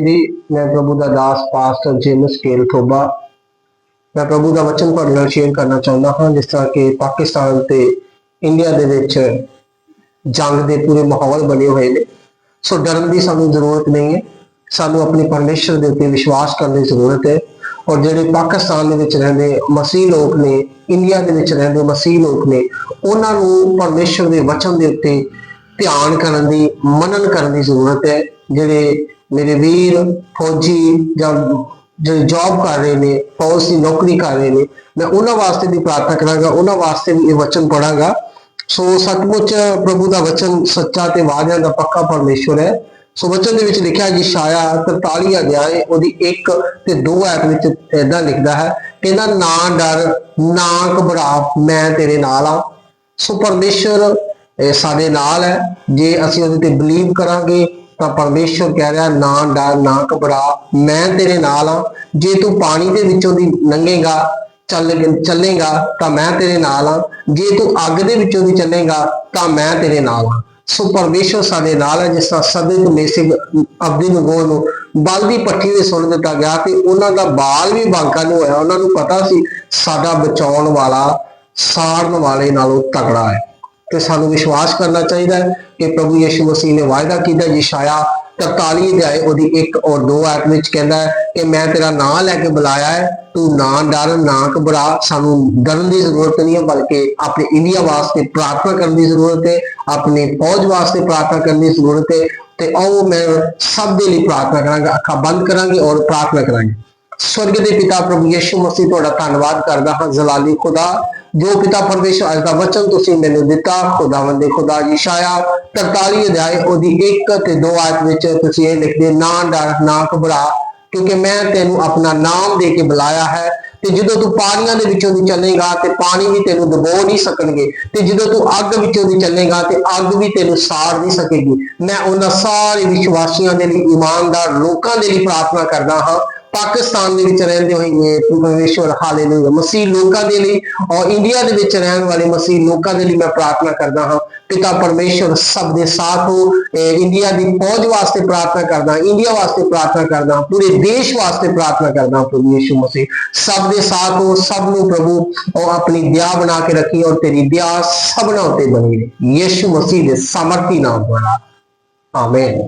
ਮਸੀਹ ਮੈਂ ਪ੍ਰਭੂ ਦਾ ਦਾਸ, pastor, James, ਕੇਲ ਥੋਬਾ ਮੈਂ ਪ੍ਰਭੂ ਦਾ ਵਚਨ ਤੁਹਾਡੇ ਨਾਲ ਸ਼ੇਅਰ ਕਰਨਾ ਚਾਹੁੰਦਾ ਹਾਂ, ਜਿਸ ਤਰ੍ਹਾਂ ਕਿ ਪਾਕਿਸਤਾਨ ਤੇ ਇੰਡੀਆ ਦੇ ਵਿੱਚ ਜੰਗ ਦੇ ਪੂਰੇ ਮਾਹੌਲ ਬਣੇ ਹੋਏ ਨੇ। ਸੋ ਡਰਨ ਦੀ ਸਾਨੂੰ ਜ਼ਰੂਰਤ ਨਹੀਂ ਹੈ। ਸਾਨੂੰ ਆਪਣੇ ਪਰਮੇਸ਼ਰ ਦੇ ਉੱਤੇ ਵਿਸ਼ਵਾਸ ਕਰਨ ਦੀ ਜ਼ਰੂਰਤ ਹੈ। ਔਰ ਜਿਹੜੇ ਪਾਕਿਸਤਾਨ ਦੇ ਵਿੱਚ ਰਹਿੰਦੇ ਮਸੀਹ ਲੋਕ ਨੇ ਇੰਡੀਆ ਦੇ ਵਿੱਚ ਰਹਿੰਦੇ ਮਸੀਹ ਲੋਕ ਨੇ, ਉਹਨਾਂ ਨੂੰ ਪਰਮੇਸ਼ਰ ਦੇ ਵਚਨ ਦੇ ਉੱਤੇ ਧਿਆਨ ਕਰਨ ਦੀ ਮਨਨ ਕਰਨ ਦੀ ਜ਼ਰੂਰਤ ਹੈ। ਜਿਹੜੇ ਮੇਰੇ ਵੀਰ ਫੌਜੀ ਜਾਂ ਜਿਹੜੇ ਜੌਬ ਕਰ ਰਹੇ ਨੇ, ਫੌਜ ਦੀ ਨੌਕਰੀ ਕਰ ਰਹੇ ਨੇ, ਮੈਂ ਉਹਨਾਂ ਵਾਸਤੇ ਵੀ ਪ੍ਰਾਰਥਨਾ ਕਰਾਂਗਾ, ਉਹਨਾਂ ਵਾਸਤੇ ਵੀ ਇਹ ਵਚਨ ਪੜਾਂਗਾ ਸੋ ਸੱਚਮੁੱਚ ਪ੍ਰਭੂ ਦਾ ਵਚਨ ਸੱਚਾ ਤੇ ਵਾਅਦਿਆਂ ਦਾ ਪੱਕਾ ਪਰਮੇਸ਼ਵਰ ਹੈ। ਸੋ ਵਚਨ ਦੇ ਵਿੱਚ ਲਿਖਿਆ ਜੀ ਸ਼ਾਇਆ 43 ਅਧਿਆਏ, ਉਹਦੀ 1 ਤੇ 2 ਐਤ ਵਿੱਚ ਇਦਾਂ ਲਿਖਦਾ ਹੈ, ਕਹਿੰਦਾ, ਨਾ ਡਰ, ਨਾ ਘਬਰਾ, ਮੈਂ ਤੇਰੇ ਨਾਲ ਆ ਸੋ ਪਰਮੇਸ਼ਵਰ ਸਾਡੇ ਨਾਲ ਹੈ। ਜੇ ਅਸੀਂ ਉਹਦੇ ਤੇ ਬਲੀਵ ਕਰਾਂਗੇ ਤਾਂ ਪਰਮੇਸ਼ਵਰ ਕਹਿ ਰਿਹਾ, ਨਾ ਡਰ, ਨਾ ਘਬਰਾ, ਮੈਂ ਤੇਰੇ ਨਾਲ ਆ ਜੇ ਤੂੰ ਪਾਣੀ ਦੇ ਵਿੱਚੋਂ ਦੀ ਲੰਘੇਗਾ, ਚੱਲ ਚੱਲੇਗਾ, ਤਾਂ ਮੈਂ ਤੇਰੇ ਨਾਲ ਆ ਜੇ ਤੂੰ ਅੱਗ ਦੇ ਵਿੱਚੋਂ ਦੀ ਚੱਲੇਗਾ, ਤਾਂ ਮੈਂ ਤੇਰੇ ਨਾਲ ਆ ਸੋ ਪਰਮੇਸ਼ਵਰ ਸਾਡੇ ਨਾਲ ਹੈ, ਜਿਸ ਤਰ੍ਹਾਂ ਸਦੇ ਤੋਂ ਮੇਸਿਕ ਅਬਦੀ ਨੂੰ ਨੂੰ, ਬਲ ਦੀ ਪੱਠੀ ਦੇ ਸੁਣ ਦਿੱਤਾ ਗਿਆ ਤੇ ਉਹਨਾਂ ਦਾ ਬਾਲ ਵੀ ਬਾਂਕਾ ਨੂੰ ਹੋਇਆ। ਉਹਨਾਂ ਨੂੰ ਪਤਾ ਸੀ, ਸਾਡਾ ਬਚਾਉਣ ਵਾਲਾ, ਸਾੜਨ ਵਾਲੇ ਨਾਲੋਂ ਤਕੜਾ ਹੈ। ਤੇ ਸਾਨੂੰ ਵਿਸ਼ਵਾਸ ਕਰਨਾ ਚਾਹੀਦਾ ਹੈ ਕਿ ਪ੍ਰਭੂ ਯਿਸੂ ਮਸੀਹ ਨੇ ਵਾਅਦਾ ਕੀਤਾ ਜਿਸ਼ਾਇਆ 43 ਅਧਿਆਏ ਉਹਦੀ 1 ਔਰ 2 ਆਇਤ ਵਿੱਚ ਕਹਿੰਦਾ ਹੈ ਕਿ ਮੈਂ ਤੇਰਾ ਨਾਮ ਲੈ ਕੇ ਬੁਲਾਇਆ ਹੈ, ਤੂੰ ਨਾ ਡਰ, ਨਾ ਘਬਰਾ, ਸਾਨੂੰ ਡਰਨ ਦੀ ਜ਼ਰੂਰਤ ਨਹੀਂ ਹੈ, ਬਲਕਿ ਆਪਣੇ ਇੰਡੀਆ ਵਾਸਤੇ ਪ੍ਰਾਰਥਨਾ ਕਰਨ ਦੀ ਜ਼ਰੂਰਤ ਹੈ, ਆਪਣੇ ਫੌਜ ਵਾਸਤੇ ਪ੍ਰਾਰਥਨਾ ਕਰਨ ਦੀ ਜ਼ਰੂਰਤ ਹੈ ਤੇ ਆਓ ਮੈਂ ਸਭ ਦੇ ਲਈ ਪ੍ਰਾਰਥਨਾ ਕਰਾਂਗਾ, ਅੱਖਾਂ ਬੰਦ ਕਰਾਂਗੇ ਔਰ ਪ੍ਰਾਰਥਨਾ ਕਰਾਂਗੇ। ਸਵਰਗ ਦੇ ਪਿਤਾ ਪ੍ਰਭੂ ਯਿਸੂ ਮਸੀਹ, ਤੁਹਾਡਾ ਧੰਨਵਾਦ ਕਰਦਾ ਹਾਂ, ਜ਼ਲਾਲੀ ਖੁਦਾ ਜੋ ਪਿਤਾ ਪਰਮੇਸ਼ਰ ਅੱਜ ਦਾ ਵਚਨ ਤੁਸੀਂ ਮੈਨੂੰ ਦਿੱਤਾ ਖੁਦਾਵੰਦ ਦੇ ਖੁਦਾ ਜੀ ਸ਼ਾਇਆ 43 ਅਧਿਆਏ ਉਹਦੀ 1 ਤੇ 2 ਆਇਤ ਵਿੱਚ ਤੁਸੀਂ ਇਹ ਲਿਖਦੇ ਨਾ ਡਰ ਨਾ ਘਬਰਾ, ਕਿਉਂਕਿ ਮੈਂ ਤੈਨੂੰ ਆਪਣਾ ਨਾਮ ਦੇ ਕੇ ਬੁਲਾਇਆ ਹੈ, ਤੇ ਜਦੋਂ ਤੂੰ ਪਾਣੀਆਂ ਦੇ ਵਿੱਚੋਂ ਦੀ ਚੱਲੇਗਾ, ਤੇ ਪਾਣੀ ਵੀ ਤੈਨੂੰ ਡੁਬੋ ਨਹੀਂ ਸਕਣਗੇ, ਤੇ ਜਦੋਂ ਤੂੰ ਅੱਗ ਵਿੱਚੋਂ ਦੀ ਚੱਲੇਗਾ, ਤੇ ਅੱਗ ਵੀ ਤੈਨੂੰ ਸਾੜ ਨਹੀਂ ਸਕੇਗੀ। ਮੈਂ ਉਹਨਾਂ ਸਾਰੇ ਵਿਸ਼ਵਾਸੀਆਂ ਦੇ ਲਈ, ਇਮਾਨਦਾਰ ਲੋਕਾਂ ਦੇ ਲਈ ਪ੍ਰਾਰਥਨਾ ਕਰਦਾ ਹਾਂ ਪਾਕਿਸਤਾਨ ਦੇ ਵਿੱਚ ਰਹਿੰਦੇ ਹੋਏ ਪਰਮੇਸ਼ਵਰ ਹਾਲੇਲੂਇਆ। ਮਸੀਹ ਲੋਕਾਂ ਦੇ ਲਈ ਔਰ ਇੰਡੀਆ ਦੇ ਵਿੱਚ ਰਹਿਣ ਵਾਲੇ ਮਸੀਹ ਲੋਕਾਂ ਦੇ ਲਈ ਮੈਂ ਪ੍ਰਾਰਥਨਾ ਕਰਦਾ ਹਾਂ, ਪਿਤਾ ਪਰਮੇਸ਼ਵਰ ਸਭ ਦੇ ਸਾਥ ਹੋ ਇੰਡੀਆ ਦੀ ਫੌਜ ਵਾਸਤੇ ਪ੍ਰਾਰਥਨਾ ਕਰਦਾ ਇੰਡੀਆ ਵਾਸਤੇ ਪ੍ਰਾਰਥਨਾ ਕਰਦਾ ਪੂਰੇ ਦੇਸ਼ ਵਾਸਤੇ ਪ੍ਰਾਰਥਨਾ ਕਰਦਾ ਪ੍ਰਭੂ ਯਿਸੂ ਮਸੀਹ। ਸਭ ਦੇ ਸਾਥ ਹੋ, ਸਭ ਨੂੰ ਪ੍ਰਭੂ, ਉਹ ਆਪਣੀ ਦਿਆ ਬਣਾ ਕੇ ਰੱਖੀ ਔਰ ਤੇਰੀ ਦਿਆ ਸਭਨਾਂ ਉੱਤੇ ਬਣੀ ਰਹੇ। ਯਿਸੂ ਮਸੀਹ ਦੇ ਸਮਰਥੀ ਨਾਮ ਦੁਆਰਾ ਆਮੇਨ।